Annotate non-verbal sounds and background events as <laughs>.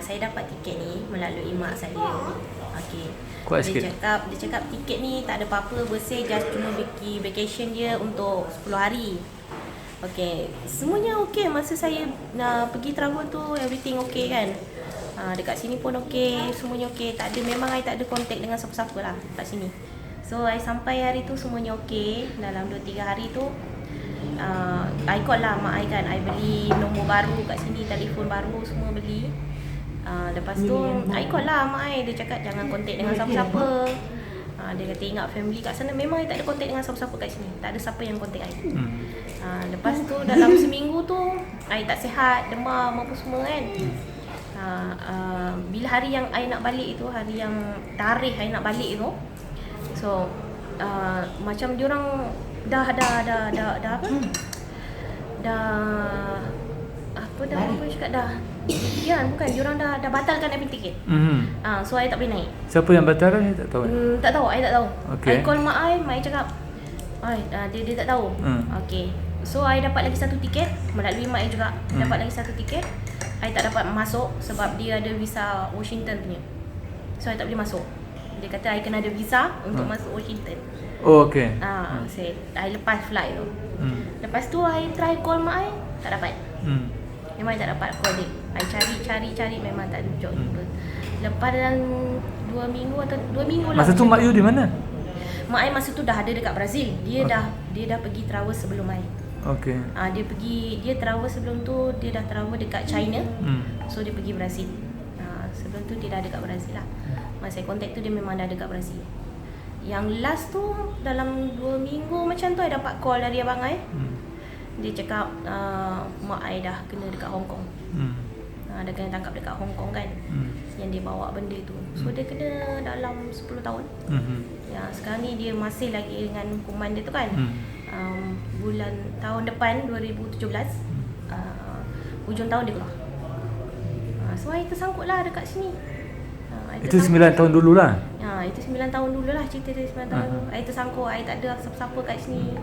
saya dapat tiket ni melalui mak saya. Okey. Kuat dia sikit. cakap dia cakap tiket ni tak ada apa-apa bersih just cuma pergi vacation dia untuk 10 hari. Okey, semuanya okey masa saya nak pergi travel tu everything okey kan. Ha, dekat sini pun okey, semuanya okey. Tak ada memang I tak ada contact dengan siapa-siapa lah kat sini. So I sampai hari tu semuanya okey. Dalam 2 3 hari tu uh, I call lah mak I kan I beli nombor baru kat sini Telefon baru semua beli uh, Lepas tu I call lah mak I. Dia cakap jangan contact dengan siapa-siapa. Uh, Dia kata ingat family kat sana. Memang I tak ada contact dengan siapa-siapa kat sini. Tak ada siapa yang contact I. Hmm. uh, Lepas tu dalam <laughs> seminggu tu I tak sihat Demam apa semua kan. Uh, uh, Bila hari yang I nak balik tu Hari yang tarikh I nak balik tu So uh, Macam diorang Dah dah dah dah, dah apa? Dah apa dah apa cakap dah <coughs> Ya bukan diorang dah dah batalkan I punya tiket. Hmm. Ah so I tak boleh naik. Siapa yang batalkan saya tak tahu. Hmm, tak tahu, I tak tahu. Okey. I call mak I, mak I cakap Ai, uh, dia dia tak tahu. Hmm. Okey. So I dapat lagi satu tiket melalui mak I juga. Hmm. Dapat lagi satu tiket. I tak dapat masuk sebab dia ada visa Washington punya. So I tak boleh masuk. Dia kata I kena ada visa untuk Hmm. masuk Washington. Oh okey. Ah, saya I lepas flight tu. Hmm. Lepas tu I try call mak I, tak dapat. Hmm. Memang tak dapat dia. I cari cari cari memang tak ada job Hmm. jumpa. Lepas dalam 2 minggu atau 2 minggu lah. Masa tu mak you di mana? Mak I masa tu dah ada dekat Brazil. Dia Oh. dah dia dah pergi travel sebelum I. Okey. Ah dia pergi dia travel sebelum tu dia dah travel dekat China. Hmm. So dia pergi Brazil. Ah sebelum tu dia dah dekat Brazil lah. Masa I contact tu dia memang dah dekat Brazil. Yang last tu dalam 2 minggu macam tu I dapat call dari abang I. Hmm. Dia cakap uh, mak I dah kena dekat Hong Kong. Hmm. Uh, dia kena tangkap dekat Hong Kong kan. Hmm. Yang dia bawa benda tu. So dia kena dalam 10 tahun. Hmm. Ya, sekarang ni dia masih lagi dengan hukuman dia tu kan. Hmm. Um, bulan tahun depan 2017 uh, hujung tahun dia keluar. Uh, so I tersangkut lah dekat sini. Uh, Itu tersangkut. 9 tahun dulu lah. Ha, itu 9 tahun dulu lah cerita dia 9 tahun. Uh-huh. I tersangkut, I tak ada siapa-siapa kat sini.